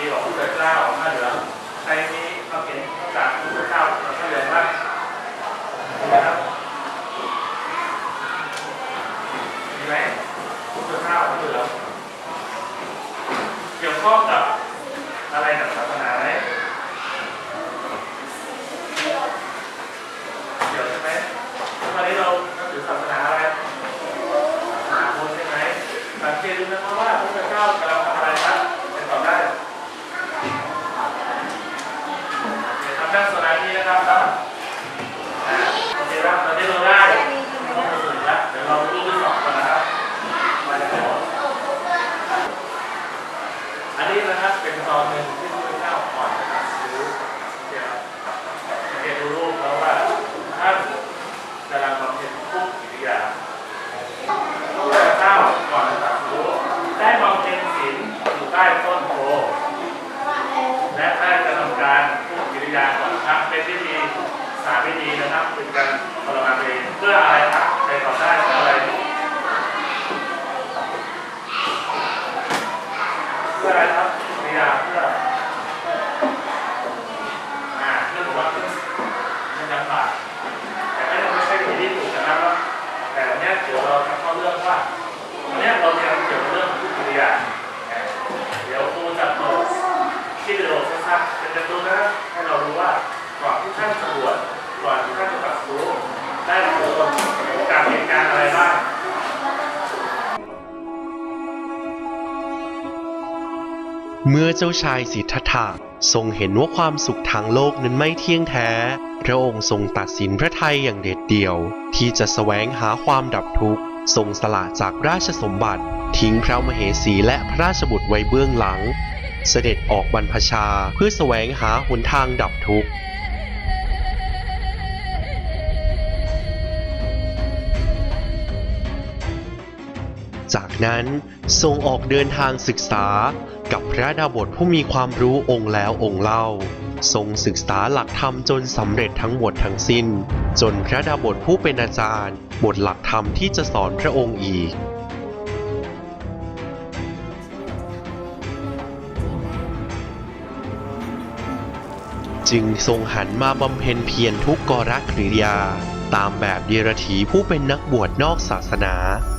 เมื่อกี้บอกลูกเรือข้าวผ้าเหลืองใครมีควาเห็นจากลูกเรือข้าวกับผ้าเหลืองบ้างมีไหมครับมีไหมลูกเรือข้าวผ้าเหลืองเกี่ยวข้องกับอะไรกับศาสนาไหมเกี่ยวใช่ไหมวตอนนี้เรานับถือศาสนาอะไรศาสนาพุทธใช่ไหมสังเกตดูนะครับว่าพระเจ้ากำลังทำอะไรครับเป็นตอบได้เดี๋ยวทำนั่งสมาธินะครับครับอ่าโอเคครับตอนนี้เราได้ข้อมูลแล้วเดี๋ยวเราดูรูปที่สองกันนะครับมาจากไหนหมด อันนี้นะครับเป็นตอนหนึ่งที่พระเจ้าก่อนจะตรัดซื้อเดี๋ยวสังเกตดูรูปแล้วว่าท่านกำลังบำเพ็ญทุกกิริยาพระเจ้าก่อนจะตรัดรู้ได้บำเพ็ญศีลอยู่ใต้ต้นโพและได้กระทำการทุกกิริยาก่อนครับเป็นพิธี สามพิธีนะครับ เป็นการทรมานเองเพื่ออะไรครับใครตอบได้เพื่ออะไรเพื่ออะไรครับพยายาเพื่ออ่าเรื่องของว่าเพื่อมันยังบาแต่ก็ยังไม่ใช่วิธีที่ถูกนะครับว่าแต่เนี้ยเดี๋ยวเราจะเข้าเรื่องว่าวันเนี้ยเราเรียนเกี่ยวกับเรื่องทุกกิริยานะเดี๋ยวครูจะเปิดที่วิดีโอสั้นๆเป็นการ์ตูนนะให้เรารู้ว่าก่อนที่ท่านจะบวช ก่อนที่ท่านจะตัดรู้ได้รับรู้กับเหตุการณ์อะไรบ้างเมื่อเจ้าชายสิทธัตถะทรงเห็นว่าความสุขทางโลกนั้นไม่เที่ยงแท้ พระองค์ทรงตัดสินพระทัยอย่างเด็ดเดี่ยว ที่จะแสวงหาความดับทุกข์ ทรงสละจากราชสมบัติ ทิ้งพระมเหสีและพระราชบุตรไว้เบื้องหลัง เสด็จออกบรรพชาเพื่อแสวงหาหนทางดับทุกข์ จากนั้นทรงออกเดินทางศึกษากับพระดาบทผู้มีความรู้องค์แล้วองค์เล่า ทรงศึกษาหลักธรรมจนสำเร็จทั้งหมดทั้งสิ้น จนพระดาบทผู้เป็นอาจารย์หมดหลักธรรมที่จะสอนพระองค์อีกจึงทรงหันมาบำเพ็ญเพียรทุกกรกริยา ตามแบบเดียรถีผู้เป็นนักบวชนอกศาสนา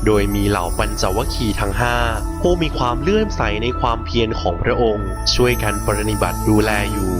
โดยมีเหล่าปัญจวัคคีย์ทั้งห้าผู้มีความเลื่อมใสในความเพียรของพระองค์ ช่วยกันปรนิบัติดูแลอยู่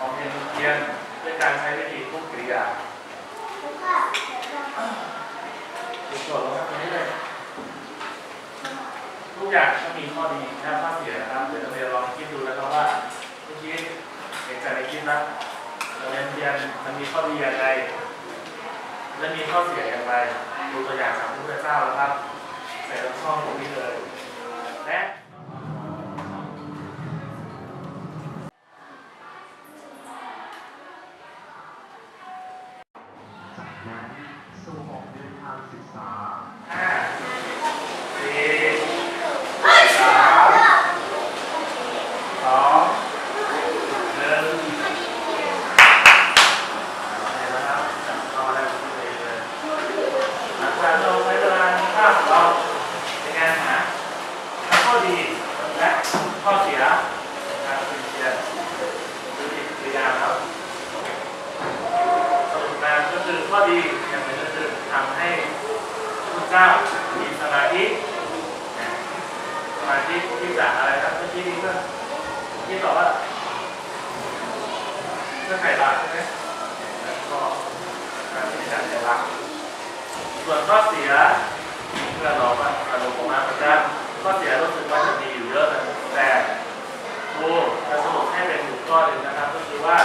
มองเห็นเพียนด้วยการใช้วิธีทุกกิริยาดูโจทย์ลงมาตรงนี้เลยทุกอย่างก็มีข้อดีและข้อเสียนะครับเดี๋ยวเราเรียนลองคิดดูนะครับว่าเมื่อกี้เห็นจากในคลิปนะเราเรียนเรียนมันมีข้อดีอย่างไรและมีข้อเสียอย่างไรดูตัวอย่างจากพระพุทธเจ้าแล้วครับใส่ลงช่องตรงนี้เลยและ นั้นสมองด้วยคางศึกษาห้าสี่ พื่อไข่บาใช่ไหมแล้วก็การที่จะได้รับส่วนข้อเสียเพื่อเราก็อารมณ์ประมาณเหมือนกันข้อเสียรู้สึกว่าจะมีอยู่เยอะนะแต่ครูจะสรุปให้เป็นหนึ่งข้อหนึ่งนะครับ ก็คือว่า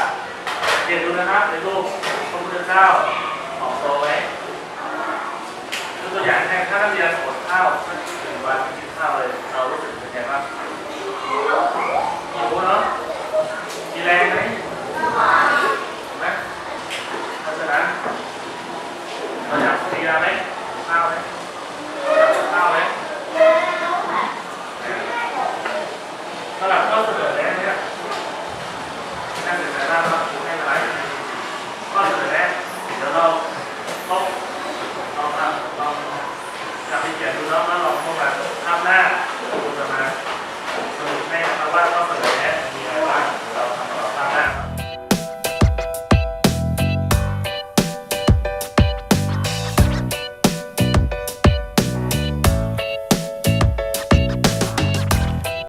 เรียนดูนะครับในรูปพระพุทธเจ้าออกโตไหมยกตัวอย่างเช่นถ้านักเรียนอดข้าวสักหนึ่งวันไม่กินข้าวเลยเรารู้สึกเป็นไงบ้าง เราลองเข้ามาทำหน้าดูสมาสรุปแม่ครับว่า